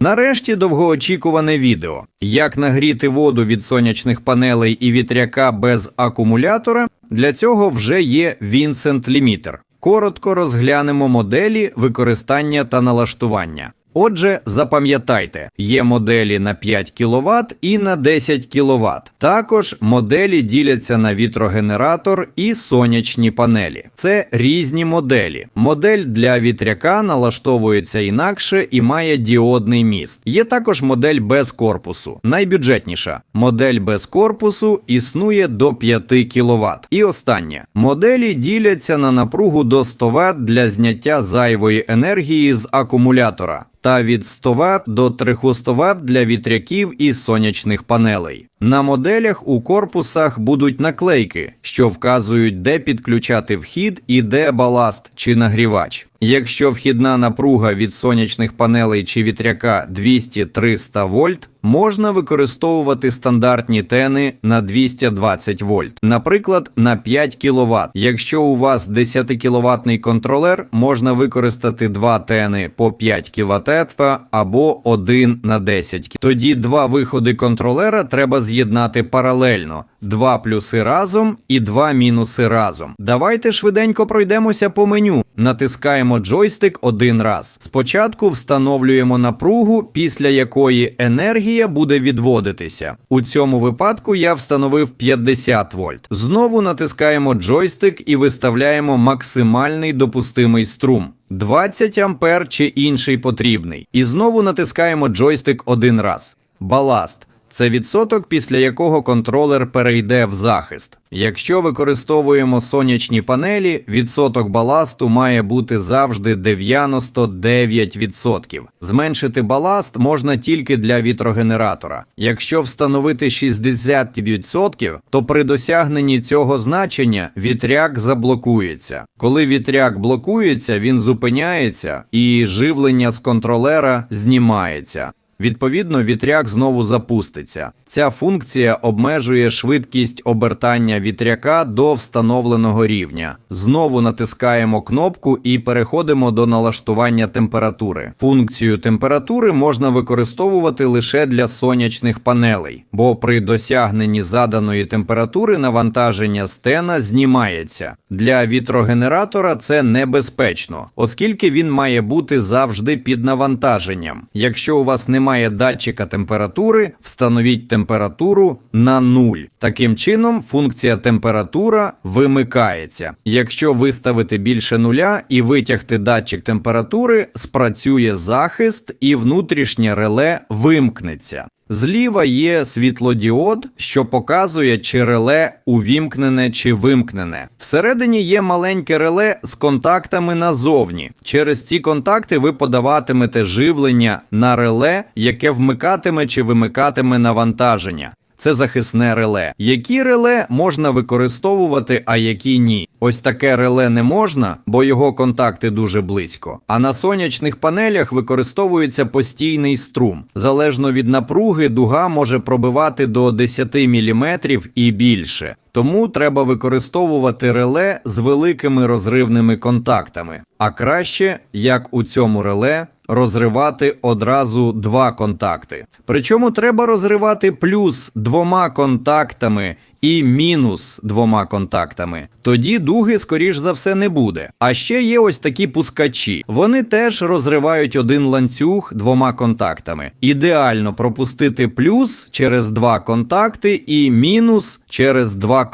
Нарешті довгоочікуване відео. Як нагріти воду від сонячних панелей і вітряка без акумулятора. Для цього вже є Vincent Limiter. Коротко розглянемо моделі використання та налаштування. Отже, запам'ятайте, є моделі на 5 кВт і на 10 кВт. Також моделі діляться на вітрогенератор і сонячні панелі. Це різні моделі. Модель для вітряка налаштовується інакше і має діодний міст. Є також модель без корпусу. Найбюджетніша модель без корпусу існує до 5 кВт. І останнє моделі діляться на напругу до 100 Вт для зняття зайвої енергії з акумулятора та від 100 Вт до 300 Вт для вітряків і сонячних панелей. На моделях у корпусах будуть наклейки, що вказують, де підключати вхід і де баласт чи нагрівач. Якщо вхідна напруга від сонячних панелей чи вітряка 200-300 вольт, можна використовувати стандартні тени на 220 вольт, наприклад, на 5 кВт. Якщо у вас 10 кВт контролер, можна використати два тени по 5 кВт або один на 10 кВт. Тоді два виходи контролера треба з'єднати паралельно. Два плюси разом і два мінуси разом. Давайте швиденько пройдемося по меню. Натискаємо джойстик один раз. Спочатку встановлюємо напругу, після якої енергія буде відводитися. У цьому випадку я встановив 50 вольт. Знову натискаємо джойстик і виставляємо максимальний допустимий струм. 20 ампер чи інший потрібний. І знову натискаємо джойстик один раз. Баласт. Це відсоток, після якого контролер перейде в захист. Якщо використовуємо сонячні панелі, відсоток баласту має бути завжди 99%. Зменшити баласт можна тільки для вітрогенератора. Якщо встановити 60%, то при досягненні цього значення вітряк заблокується. Коли вітряк блокується, він зупиняється і живлення з контролера знімається. Відповідно, вітряк знову запуститься. Ця функція обмежує швидкість обертання вітряка до встановленого рівня. Знову натискаємо кнопку і переходимо до налаштування температури. Функцію температури можна використовувати лише для сонячних панелей, бо при досягненні заданої температури навантаження стена знімається. Для вітрогенератора це небезпечно, оскільки він має бути завжди під навантаженням. Якщо у вас немає немає датчика температури, встановіть температуру на 0. Таким чином, функція температура вимикається. Якщо виставити більше нуля і витягти датчик температури, спрацює захист і внутрішнє реле вимкнеться. Зліва є світлодіод, що показує, чи реле увімкнене чи вимкнене. Всередині є маленьке реле з контактами назовні. Через ці контакти ви подаватимете живлення на реле, яке вмикатиме чи вимикатиме навантаження. Це захисне реле. Які реле можна використовувати, а які ні. Ось таке реле не можна, бо його контакти дуже близько. А на сонячних панелях використовується постійний струм. Залежно від напруги, дуга може пробивати до 10 мм і більше. Тому треба використовувати реле з великими розривними контактами. А краще, як у цьому реле, розривати одразу два контакти. Причому треба розривати плюс двома контактами і мінус двома контактами. Тоді дуги, скоріш за все, не буде. А ще є ось такі пускачі. Вони теж розривають один ланцюг двома контактами. Ідеально пропустити плюс через два контакти і мінус через два контакти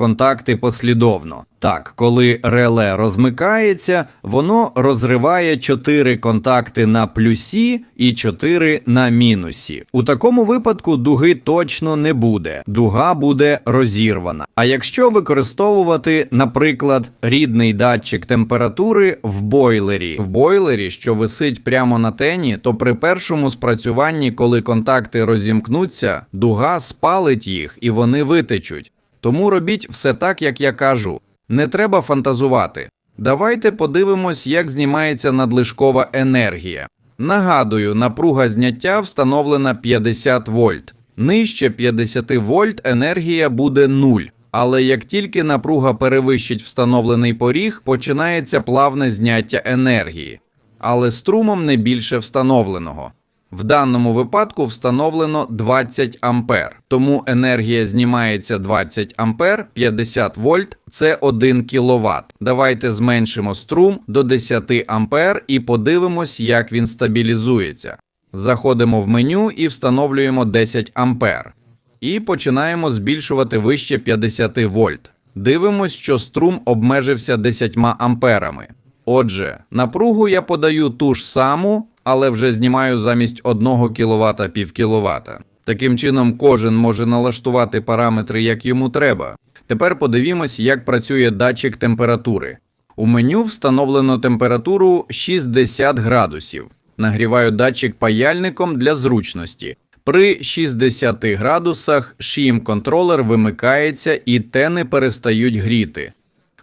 послідовно. Так, коли реле розмикається, воно розриває 4 контакти на плюсі і 4 на мінусі. У такому випадку дуги точно не буде. Дуга буде розірвана. А якщо використовувати, наприклад, рідний датчик температури в бойлері, в бойлері, що висить прямо на тені, то при першому спрацюванні, коли контакти розімкнуться, дуга спалить їх і вони витечуть. Тому робіть все так, як я кажу. Не треба фантазувати. Давайте подивимось, як знімається надлишкова енергія. Нагадую, напруга зняття встановлена 50 вольт. Нижче 50 вольт енергія буде 0. Але як тільки напруга перевищить встановлений поріг, починається плавне зняття енергії, але струмом не більше встановленого. В даному випадку встановлено 20 ампер, тому енергія знімається 20 ампер, 50 вольт це 1 кВт. Давайте зменшимо струм до 10 ампер і подивимось, як він стабілізується. Заходимо в меню і встановлюємо 10 ампер. І починаємо збільшувати вище 50 вольт. Дивимось, що струм обмежився 10 амперами. Отже, напругу я подаю ту ж саму, але вже знімаю замість 1 кВт пів кВт. Таким чином, кожен може налаштувати параметри, як йому треба. Тепер подивімось, як працює датчик температури. У меню встановлено температуру 60 градусів. Нагріваю датчик паяльником для зручності. При 60 градусах шім-контролер вимикається і тени перестають гріти.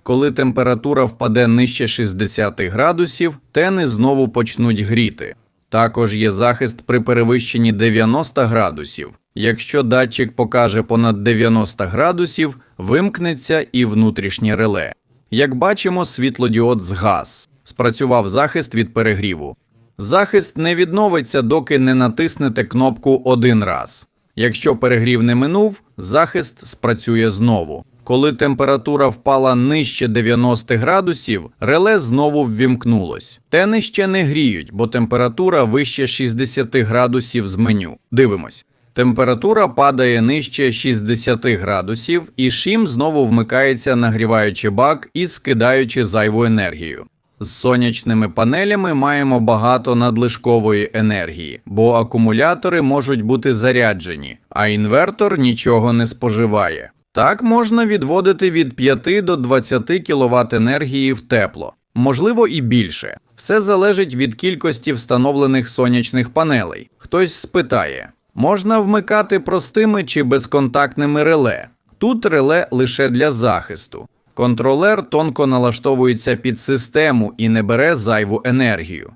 Коли температура впаде нижче 60 градусів, тени знову почнуть гріти. Також є захист при перевищенні 90 градусів. Якщо датчик покаже понад 90 градусів, вимкнеться і внутрішнє реле. Як бачимо, світлодіод згас. Спрацював захист від перегріву. Захист не відновиться, доки не натиснете кнопку один раз. Якщо перегрів не минув, захист спрацює знову. Коли температура впала нижче 90 градусів, реле знову ввімкнулось. Тени ще не гріють, бо температура вище 60 градусів з меню. Дивимось. Температура падає нижче 60 градусів, і шим знову вмикається, нагріваючи бак і скидаючи зайву енергію. З сонячними панелями маємо багато надлишкової енергії, бо акумулятори можуть бути заряджені, а інвертор нічого не споживає. Так можна відводити від 5 до 20 кВт енергії в тепло, можливо і більше. Все залежить від кількості встановлених сонячних панелей. Хтось спитає, можна вмикати простими чи безконтактними реле. Тут реле лише для захисту. Контролер тонко налаштовується під систему і не бере зайву енергію.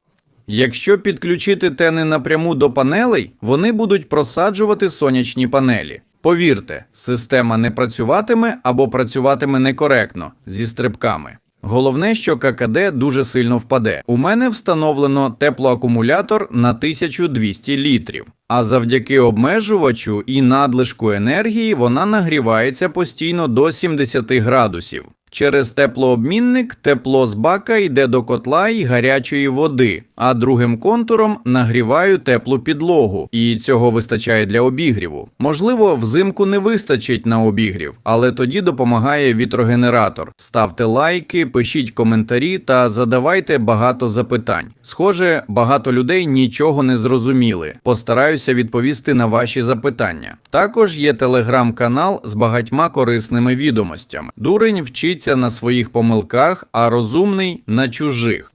Якщо підключити тени напряму до панелей, вони будуть просаджувати сонячні панелі. Повірте, система не працюватиме або працюватиме некоректно зі стрибками. Головне, що ККД дуже сильно впаде. У мене встановлено теплоакумулятор на 1200 літрів, а завдяки обмежувачу і надлишку енергії вона нагрівається постійно до 70 градусів. Через теплообмінник тепло з бака йде до котла і гарячої води, а другим контуром нагріваю теплу підлогу, і цього вистачає для обігріву. Можливо, взимку не вистачить на обігрів, але тоді допомагає вітрогенератор. Ставте лайки, пишіть коментарі та задавайте багато запитань. Схоже, багато людей нічого не зрозуміли. Постараюся відповісти на ваші запитання. Також є телеграм-канал з багатьма корисними відомостями. Дурень вчиться на своїх помилках, а розумний на чужих.